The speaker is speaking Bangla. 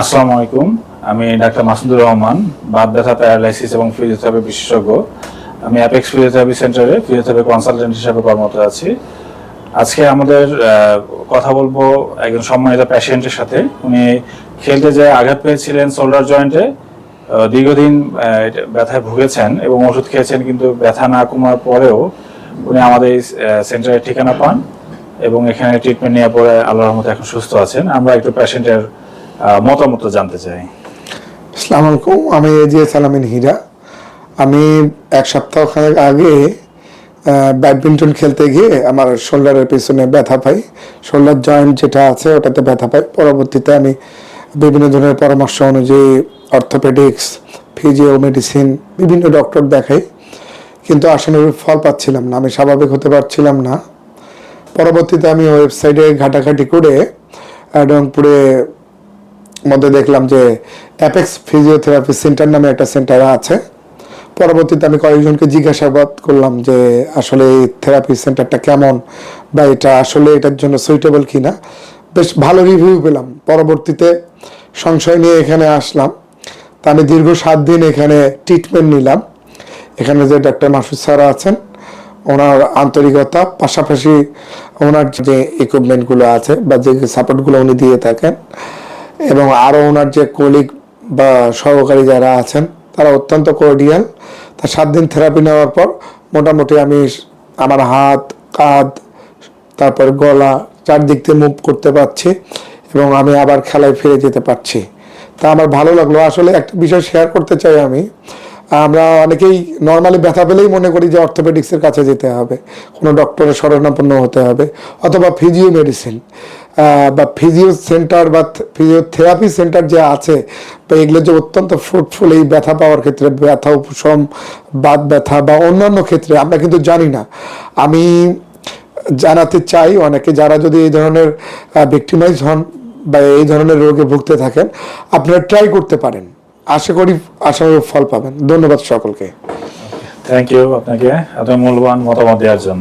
আসসালামু আলাইকুম। আমি ডাক্তার মাসুদুর রহমান বাত ব্যথা প্যারালাইসিস এবং ফিজিওথেরাপি বিশেষজ্ঞ। আমি অ্যাপেক্স ফিজিওথেরাপি সেন্টারে ফিজিওথেরাপি কনসালটেন্ট হিসেবে কর্মরত আছি। আজকে আমাদের কথা বলব একজন সম্মানিত প্যাশেন্টের সাথে। উনি খেলতে যেয়ে আঘাত পেয়েছিলেন শোল্ডার জয়েন্টে। দীর্ঘদিন ব্যথায় ভুগেছেন এবং ওষুধ খেয়েছেন, কিন্তু ব্যথা না কমার পরেও উনি আমাদের সেন্টারের ঠিকানা পান এবং এখানে ট্রিটমেন্ট নেওয়ার পরে আল্লাহর রহমতে এখন সুস্থ আছেন। আমরা একটু প্যাশেন্টের মতামত জানতে চাই। আসসালামু আলাইকুম, আমি এজিএ সালামিন হীরা। আমি এক সপ্তাহ খানেক আগে ব্যাডমিন্টন খেলতে গিয়ে আমার শোল্ডারের পিছনে ব্যথা পাই। শোল্ডার জয়েন্ট যেটা আছে, ওটাতে ব্যথা পাই। পরবর্তীতে আমি বিভিন্ন ধরনের পরামর্শ অনুযায়ী অর্থোপেডিক্স, ফিজিও মেডিসিন, বিভিন্ন ডক্টর দেখাই। কিন্তু আশানুরূপ ফল পাচ্ছিলাম না, আমি স্বাভাবিক হতে পারছিলাম না। পরবর্তীতে আমি ওয়েবসাইটে ঘাটাঘাটি করে রংপুরে মধ্যে দেখলাম যে অ্যাপেক্স ফিজিওথেরাপি সেন্টার নামে একটা সেন্টার আছে। পরবর্তীতে আমি কয়েকজনকে জিজ্ঞাসাবাদ করলাম যে আসলে এই থেরাপি সেন্টারটা কেমন বা এটা আসলে এটার জন্য সুইটেবল কিনা। বেশ ভালো রিভিউ পেলাম। পরবর্তীতে সংশয় নিয়ে এখানে আসলাম। তা আমি দীর্ঘ সাত দিন এখানে ট্রিটমেন্ট নিলাম। এখানে যে ডাক্তার মাসুদ স্যার আছেন, ওনার আন্তরিকতা, পাশাপাশি ওনার যে ইকুইপমেন্টগুলো আছে বা যে সাপোর্টগুলো উনি দিয়ে থাকেন এবং আরও ওনার যে কলিগ বা সহকারী যারা আছেন, তারা অত্যন্ত কোডিয়াল তা সাত দিন থেরাপি নেওয়ার পর মোটামুটি আমি আমার হাত, কাঁধ, তারপর গলা চারদিক দিয়ে মুভ করতে পারছি এবং আমি আবার খেলায় ফিরে যেতে পারছি। তা আমার ভালো লাগল। আসলে একটা বিষয় শেয়ার করতে চাই আমি আমরা অনেকেই নর্মালি ব্যথা পেলেই মনে করি যে অর্থোপেডিক্সের কাছে যেতে হবে। কোনো ডক্টরের শরণাপন্ন হতে হবে অথবা ফিজিও মেডিসিন বা ফিজিও সেন্টার বা ফিজিওথেরাপি সেন্টার যে আছে এগুলো যে অত্যন্ত ফ্রুটফুল এই ব্যথা পাওয়ার ক্ষেত্রে, ব্যথা উপশম, বাত ব্যথা বা অন্যান্য ক্ষেত্রে, আমরা কিন্তু জানি না। আমি জানাতে চাই অনেকে যারা যদি এই ধরনের ভিক্টিমাইজ হন বা এই ধরনের রোগে ভুগতে থাকেন, আপনারা ট্রাই করতে পারেন। আশা করি আশা ফল পাবেন। ধন্যবাদ সকলকে। থ্যাংক ইউ আপনাকে। এত মূল্যবান মতামত দেওয়ার জন্য।